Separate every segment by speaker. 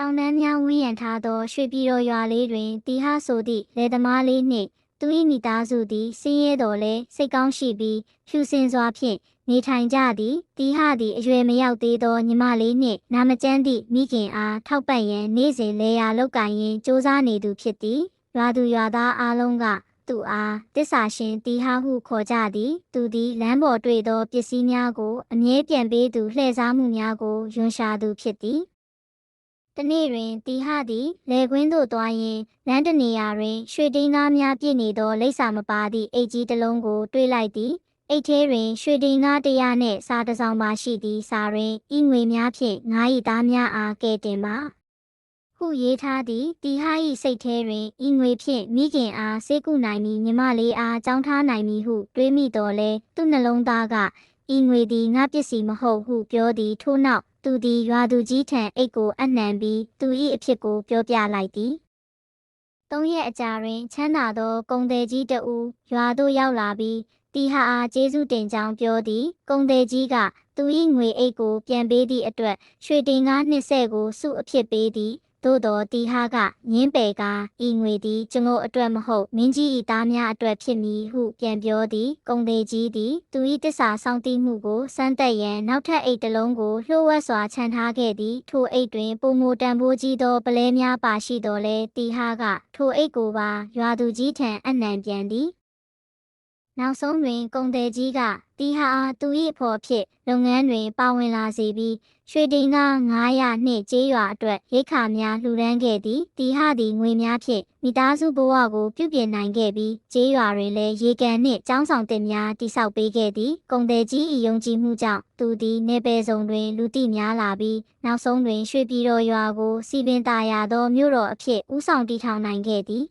Speaker 1: တောင်တန်းများဝန်းရံထားသောရွှေပြည်တော်ရွာလေးတွင်တီဟဆိုသည့်လယ်သမားလေးနှင့်သူ၏မိသားစုသည်ဆင်းရဲတော်လဲစိတ်ကောင်းရှိပြီးဖြူစင်စွာဖြင့်နေထိုင်ကြသည်တီဟသည်အရွယ်မရောက်သေးသောညီမလေးနှင့်နာမကျန်းသည့်မိခင်အားထောက်ပံ့ရန်နေ့စဉ်လေယာလောက်ကင်ရန်စ조사နေသူဖြစ်သည်ရွာသူရွာသားအားလုံးကသူအားတစ္ဆာရှင်တီဟာဟုခေါ်ကြသည်သူသည်လမ်းပေါ်တွေ့သောပစ္စည်းများကိုအမြဲပြန်ပေးသူလှည့်စားမှုများကိုယွန်ရှာသူဖြစ်သည် တနေ့တွင်တီဟာသည်လေကွင်းသို့သွားရင်းလမ်းတနေရာတွင်ရွှေဒင်းကားများပြည့်နေသောလိပ်စာမပါသည့်အိတ်ကြီးတစ်လုံးကိုတွေ့လိုက်သည်အိတ်ထဲတွင်ရွှေဒင်းကားတရားနှင့်စာတစ်စောင်ပါရှိသည်စာတွင်ဤငွေများဖြင့်ငါးဤသားများအားကဲတင်ပါဟုရေးထားသည်တီဟာ၏စိတ်ထဲတွင်ဤငွေဖြင့်မိခင်အားစေကုနိုင်မည်ညီမလေးအားကြောင်းထားနိုင်မည်ဟုတွေးမိတော်လဲသူ့နှလုံးသားကဤငွေသည်ငါပစ္စည်းမဟုတ်ဟုပြောသည်ထို့နောက် သူသည်ရွာသူကြီးထံအိတ်ကိုအနှံပြီးသူ၏အဖြစ်ကိုပြောပြလိုက်သည်သုံးရက်အကြာတွင်ချမ်းသာသောကုံတယ်ကြီးတဦးရွာသို့ရောက်လာပြီးတီဟာအားကျေးဇူးတင်ကြောင်းပြောသည်ကုံတယ်ကြီးကသူ၏ငွေအိတ်ကိုပြန်ပေးသည့်အတွက်ရွှေတင်ကားနှစ်ဆဲကိုစုအဖြစ်ပေးသည် သို့တော်တီဟာကငင်းပယ်ကာဤငွေသည်ကျွန်ုပ်အတွက်မဟုတ်မင်းကြီးဤသားများအတွက်ဖြစ်မည်ဟုပြန်ပြောသည်ကုံသေးကြီးသည်သူ၏တစ္ဆာစောင့်တိမှုကိုစမ်းသက်ရန်နောက်ထပ်အိတ်တစ်လုံးကိုလှို့ဝှက်စွာခြံထားခဲ့သည်ထိုအိတ်တွင်ပုံမတန်ဖိုးကြီးသောပလဲများပါရှိတော်လဲတီဟာကထိုအိတ်ကိုပါရွာသူကြီးထံအနှံပြန်သည် နောက်ဆုံးတွင်ကုံသေးကြီးကတီဟာအားသူ၏အဖော်ဖြစ်လုပ်ငန်းတွင်ပါဝင်လာစေပြီးရွှေတိန်က900နှင့်ကျေးရွာအတွက်ရိတ်ခါများလှူဒန်းခဲ့သည်တီဟသည်ငွေများဖြင့်မိသားစုဘဝကိုပြုပြင်နိုင်ခဲ့ပြီးကျေးရွာတွင်လည်းရေကန်နှင့်ကျောင်းဆောင်တင်များတိစောက်ပေးခဲ့သည်ကုံတယ်ကြီး၏ယုံကြည်မှုကြောင့်သူသည်နေပယ်ဆောင်တွင်လူသိများလာပြီးနောက်ဆုံးတွင်ရွှေပြည်တော်ရွာကိုစီပင်တာယာသောမြို့တော်အဖြစ်ဦးဆောင်တည်ထောင်နိုင်ခဲ့သည်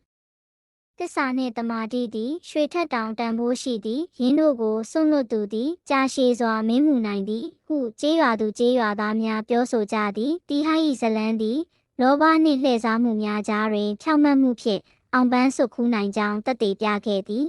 Speaker 1: တစ္ဆာနှင့်တမာတိသည်ရွှေထက်တောင်တန်ဖိုးရှိသည်ယင်းတို့ကိုစွန့်လွတ်သူသည်ကြာရှည်စွာမင်းမှုနိုင်သည်ဟုကျေးရွာသူကျေးရွာသားများပြောဆိုကြသည်တီဟိုင်၏ဇလန်းသည်လောဘနှင့်လှည့်စားမှုများကြားတွင်ဖြောင့်မတ်မှုဖြင့်အောင်ပန်းဆွတ်ခူးနိုင်ကြောင်းတတ်သိပြခဲ့သည်